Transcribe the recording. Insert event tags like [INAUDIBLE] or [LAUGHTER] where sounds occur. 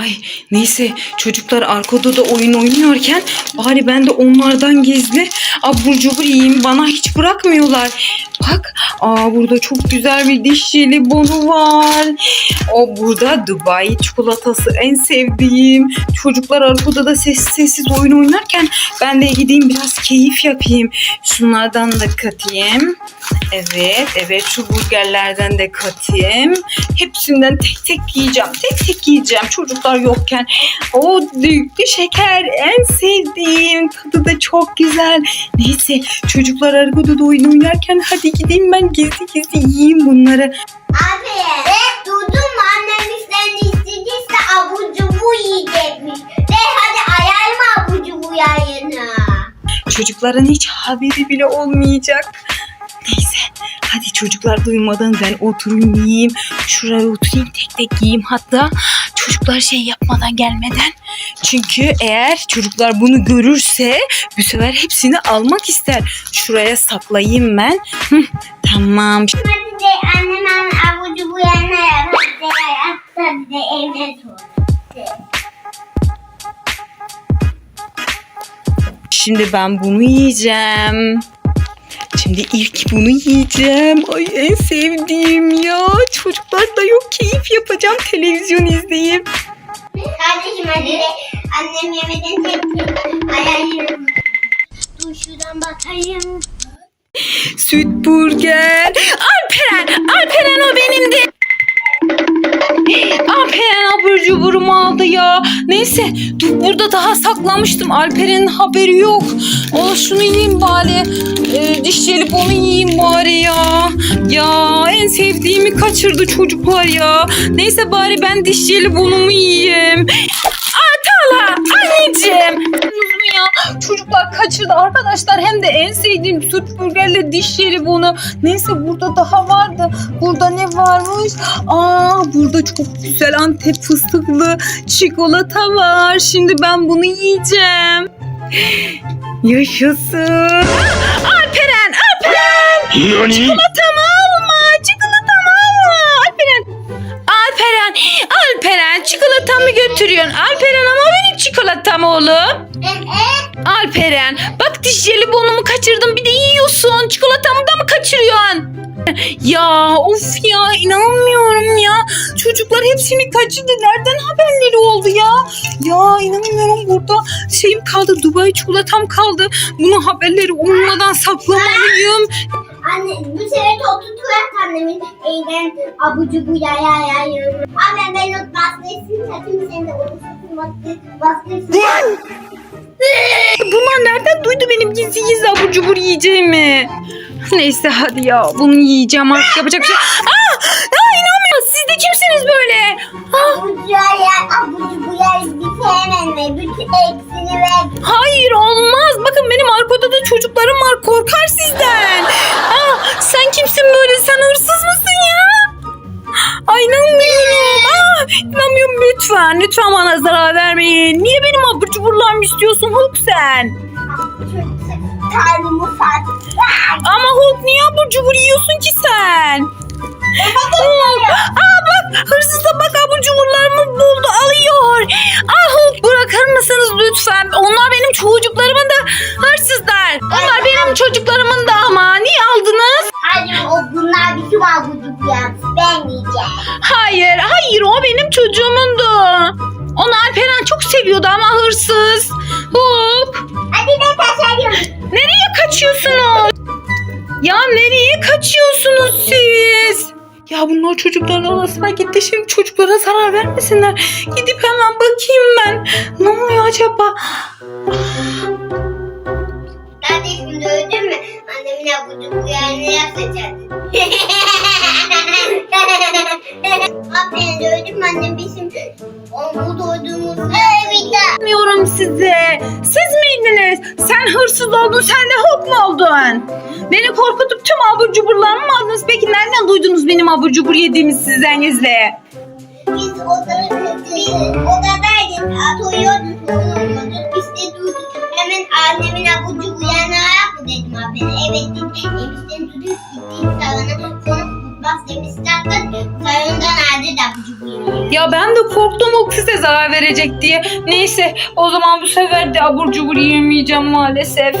Ay neyse çocuklar arka odada oyun oynuyorken bari ben de onlardan gizli abur cubur yiyeyim. Bana hiç bırakmıyorlar. Bak aa burada çok güzel bir diş jelibonu var. O burada Dubai çikolatası en sevdiğim. Çocuklar arka odada sessiz sessiz oyun oynarken ben de gideyim biraz keyif yapayım. Şunlardan da katayım. Evet, evet şu burgerlerden de katayım. Hepsinden tek tek yiyeceğim. Tek tek yiyeceğim çocuklar yokken. O düğüklü şeker en sevdiğim. Tadı da çok güzel. Neyse çocuklar arkada oyun oynarken hadi gideyim ben gizli gizli yiyeyim bunları. Abi duydun mu annem bizden istediyse abur cubur yiyecekmiş. De hadi ayarma abur cubur yayını. Çocukların hiç haberi bile olmayacak. Neyse hadi çocuklar duymadan ben oturayım yiyeyim. Şuraya oturayım tek tek yiyeyim hatta çocuklar şey yapmadan gelmeden. Çünkü eğer çocuklar bunu görürse bu sefer hepsini almak ister. Şuraya saklayayım ben. Hı, tamam. Hadi de annem de evde. Şimdi ben bunu yiyeceğim. Şimdi ilk bunu yiyeceğim. Ay en sevdiğim ya. Çocuklar da yok keyif yapacağım televizyon izleyip. Kardeşim hadi de annem yemeden tek ayarlayalım. Dur şuradan bakayım. Süt burger. Alperen, Alperen o benimdi. Alperen abur cuburumu aldı ya. Neyse dur burada daha saklamıştım. Alperen'in haberi yok. O şunu yiyeyim bari. Ee, diş jelibonu yiyeyim bari ya. Ya en sevdiğimi kaçırdı çocuklar ya. Neyse bari ben diş jelibonumu yiyeyim. Kaçırdı arkadaşlar. Hem de en sevdiğim süt burgerle diş jelibonu. Neyse burada daha vardı. Burada ne varmış? Aa burada çok güzel Antep fıstıklı çikolata var. Şimdi ben bunu yiyeceğim. Yaşasın. Alperen, Alperen. NANI? Çikolatamı alma. Çikolatamı alma. Alperen. Alperen. Alperen çikolatamı götürüyorsun. Alperen ama benim çikolatam oğlum. Alperen bak diş jelibonumu kaçırdım bir de yiyorsun. Çikolatamı da mı kaçırıyorsun? Ya of ya inanmıyorum ya. Çocuklar hepsini kaçırdı. Nereden haberleri oldu ya? Ya inanmıyorum burada şeyim kaldı. Dubai çikolatam kaldı. Bunu haberleri olmadan saklamalıyım. Anne bu sefer oturtuyor annemin elinden abur cubur ya ya ya ya. Abi ben o baskısını satayım sen de onu satın baskı baskısını. Bunlar nereden duydu benim gizli gizli abur cubur yiyeceğimi? Neyse hadi ya bunu yiyeceğim artık yapacak bir şey. Aa, aa inanmıyorum siz de kimsiniz böyle? Abur cubur ya abur cubur ya bir sevmem ve bütün lütfen. Lütfen bana zarar vermeyin. Niye benim abur cuburlarımı istiyorsun Hulk sen? Karnımı. Ama Hulk niye abur cubur yiyorsun ki sen? Hulk. Aa bak hırsız da bak abur cuburlarımı buldu alıyor. Aa Hulk bırakır mısınız lütfen? Onlar benim çocuklarımın da hırsızlar. Onlar benim çocuklarımın cubur ya. Ben yiyeceğim. Hayır hayır o benim çocuğumundu. Onu Alperen çok seviyordu ama hırsız. Hulk Hadi de taşıyalım. nereye kaçıyorsunuz? Ya nereye kaçıyorsunuz siz? Ya bunlar çocukların odasına gitti. Şimdi çocuklara zarar vermesinler. Gidip hemen bakayım ben. Ne oluyor acaba? Kardeşim gördün mü? Annemin abur cubur yerine yapacak. [LAUGHS] Aferin gördün mü annem bizim o bu doyduğumuz Evet. Bilmiyorum size. Siz miydiniz? Sen hırsız oldun, sen de Hulk mu oldun? Beni korkutup tüm abur cuburlarımı mı aldınız? Peki nereden duydunuz benim abur cubur yediğimi sizden gizli? Biz odada odadaydık. Atıyorduk. Biz de duyduk. Hemen annemin abur cubur yerine ayak mı dedim aferin. Evet dedi. Emişten tutup gittik salona. Sonra bas demiş Ya ben de korktum Hulk size zarar verecek diye. Neyse o zaman bu sefer de abur cubur yiyemeyeceğim maalesef.